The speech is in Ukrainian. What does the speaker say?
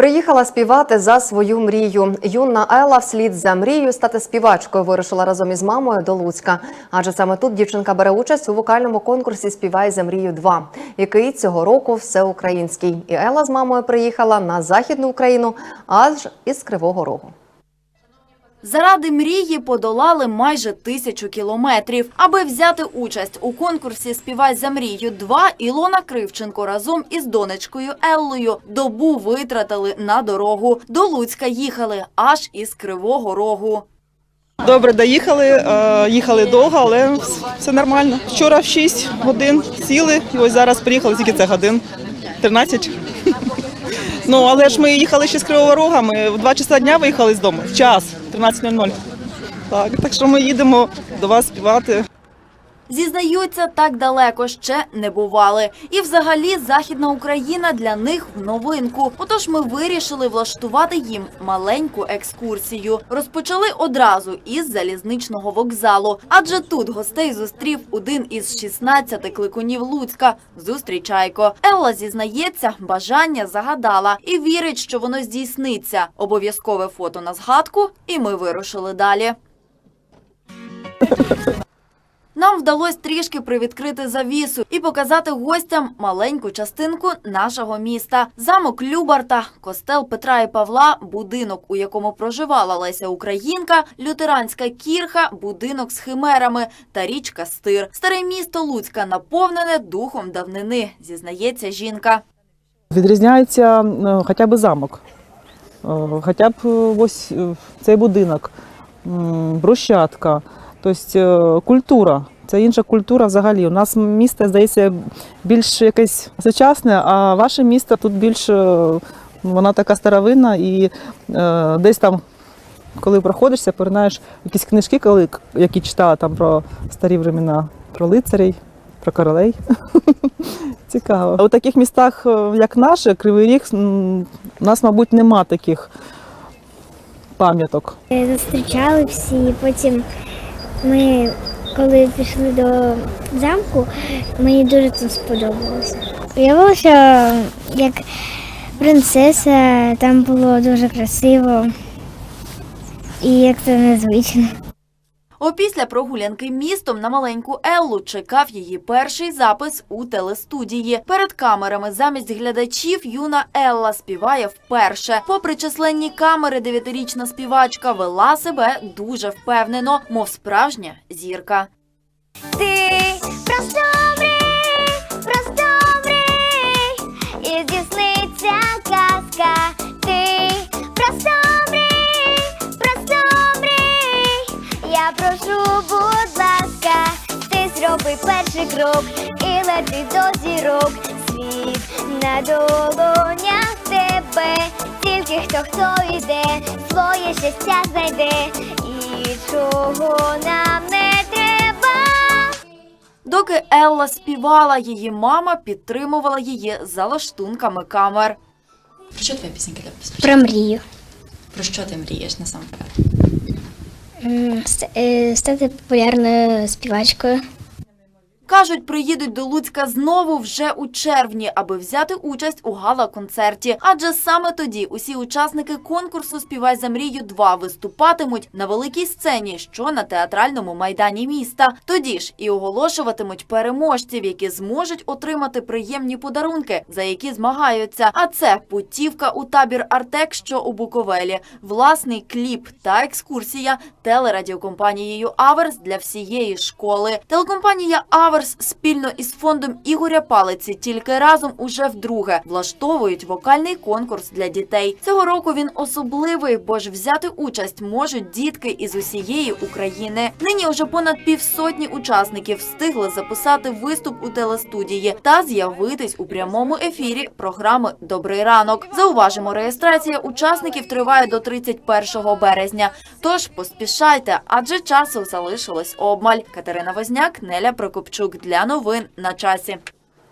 Приїхала співати за свою мрію. Юна Елла вслід за мрією стати співачкою вирушила разом із мамою до Луцька. Адже саме тут дівчинка бере участь у вокальному конкурсі Співай за мрію 2 який цього року всеукраїнський. І Елла з мамою приїхала на західну Україну аж із Кривого Рогу. Заради мрії подолали майже тисячу кілометрів. Аби взяти участь у конкурсі «Співай за мрію 2 Ілона Кривченко разом із донечкою Еллою добу витратили на дорогу. До Луцька їхали аж із Кривого Рогу. Добре, доїхали, е, їхали довго, але все нормально. Вчора в 6 годин сіли, і ось зараз приїхали, скільки це годин? 13. Ну, але ж ми їхали ще з Кривого Рога, ми в 2 часа дня виїхали з дому, в час, 13.00. Так, так що ми їдемо до вас співати. Зізнаються, так далеко ще не бували. І взагалі Західна Україна для них в новинку. Отож ми вирішили влаштувати їм маленьку екскурсію. Розпочали одразу із залізничного вокзалу, адже тут гостей зустрів один із 16 кликунів Луцька – зустрічайко. Елла зізнається, бажання загадала і вірить, що воно здійсниться. Обов'язкове фото на згадку, і ми вирушили далі. Нам вдалося трішки привідкрити завісу і показати гостям маленьку частинку нашого міста. Замок Любарта, костел Петра і Павла, будинок, у якому проживала Леся Українка, лютеранська кірха, будинок з химерами та річка Стир. Старе місто Луцька наповнене духом давнини, зізнається жінка. Відрізняється е, хоча б замок, е, хоча б ось е, цей будинок, брусчатка, тобто е, культура. Це інша культура взагалі. У нас місто, здається, більш якесь сучасне, а ваше місто тут більш е, вона така старовинна і е, десь там, коли проходишся, поринаєш якісь книжки, коли, які читала там про старі времена, про лицарей, про королей. Цікаво. У таких містах, е, як наше, Кривий Ріг, у нас, мабуть, нема таких пам'яток. Зустрічали всі, потім ми, коли пішли до замку, мені дуже це сподобалося. Уявилося, як принцеса, там було дуже красиво і як це незвично. Опісля прогулянки містом на маленьку Еллу чекав її перший запис у телестудії. Перед камерами замість глядачів юна Елла співає вперше. Попри численні камери, дев'ятирічна співачка вела себе дуже впевнено, мов справжня зірка. Ти просто прошу, будь ласка, ти зроби перший крок і лети до зірок. Світ на долонях тебе, тільки хто хто йде, своє щастя знайде, і чого нам не треба. Доки Елла співала, її мама підтримувала її за лаштунками камер. Про що твоя пісенька? Про мрію. Про що ти мрієш насамперед? Е, Стати популярною співачкою. Кажуть, приїдуть до Луцька знову вже у червні, аби взяти участь у гала-концерті. Адже саме тоді усі учасники конкурсу Співай за мрію 2 виступатимуть на великій сцені, що на театральному майдані міста. Тоді ж і оголошуватимуть переможців, які зможуть отримати приємні подарунки, за які змагаються. А це путівка у табір Артек, що у Буковелі, власний кліп та екскурсія телерадіокомпанією Аверс для всієї школи. Телекомпанія Аверс спільно із фондом Ігоря Палиці тільки разом уже вдруге влаштовують вокальний конкурс для дітей. Цього року він особливий, бо ж взяти участь можуть дітки із усієї України. Нині уже понад півсотні учасників встигли записати виступ у телестудії та з'явитись у прямому ефірі програми Добрий ранок. Зауважимо, реєстрація учасників триває до 31 березня. Тож поспішайте, адже часу залишилось обмаль. Катерина Возняк, Неля Прокопчук для новин на часі.